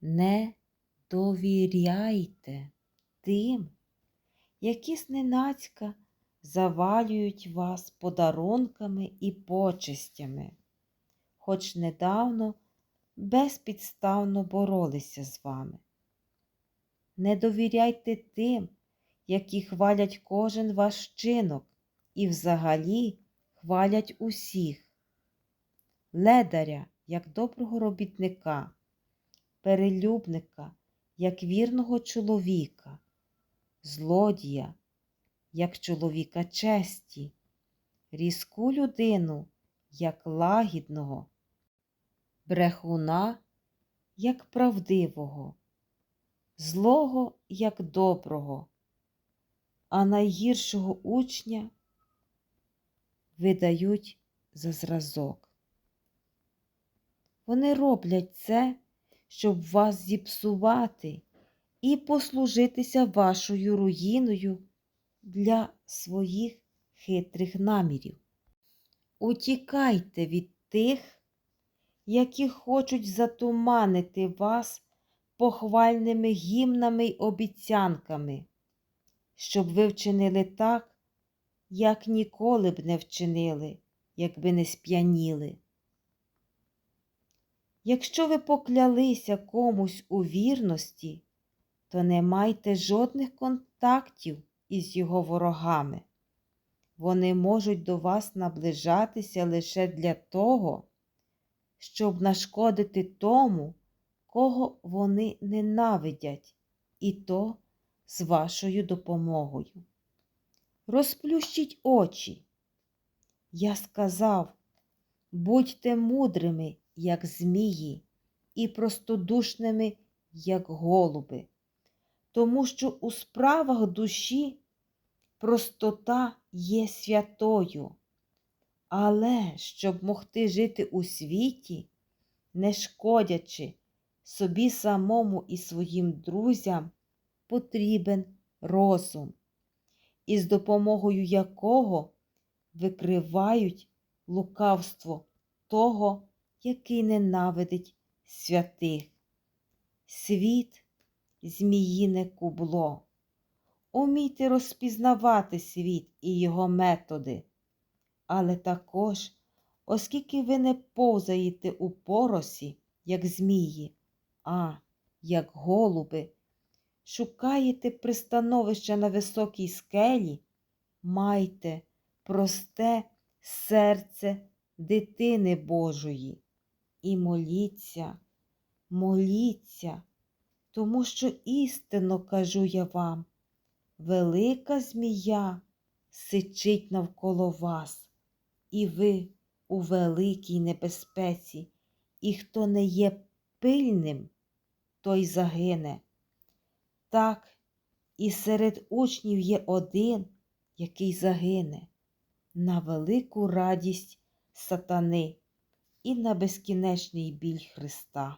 Не довіряйте тим, які зненацька завалюють вас подарунками і почестями, хоч недавно безпідставно боролися з вами. Не довіряйте тим, які хвалять кожен ваш вчинок і взагалі хвалять усіх. Ледаря, як доброго робітника, перелюбника, як вірного чоловіка, злодія, як чоловіка честі, різку людину, як лагідного, брехуна, як правдивого, злого, як доброго, а найгіршого учня видають за зразок. Вони роблять це, щоб вас зіпсувати і послужитися вашою руїною для своїх хитрих намірів. Утікайте від тих, які хочуть затуманити вас похвальними гімнами й обіцянками, щоб ви вчинили так, як ніколи б не вчинили, якби не сп'яніли. Якщо ви поклялися комусь у вірності, то не майте жодних контактів із його ворогами. Вони можуть до вас наближатися лише для того, щоб нашкодити тому, кого вони ненавидять, і то з вашою допомогою. Розплющіть очі. Я сказав, будьте мудрими, як змії, і простодушними, як голуби, тому що у справах душі простота є святою. Але щоб могти жити у світі, не шкодячи собі самому і своїм друзям, потрібен розум, із допомогою якого викривають лукавство того, який ненавидить святих. Світ зміїне кубло. Умійте розпізнавати світ і його методи, але також, оскільки ви не повзаєте у поросі, як змії, а як голуби, шукаєте пристановища на високій скелі, майте просте серце дитини Божої і моліться, моліться, тому що істинно кажу я вам, велика змія сичить навколо вас, і ви у великій небезпеці, і хто не є пильним, той загине. Так, і серед учнів є один, який загине, на велику радість сатани і на безкінечний біль Христа.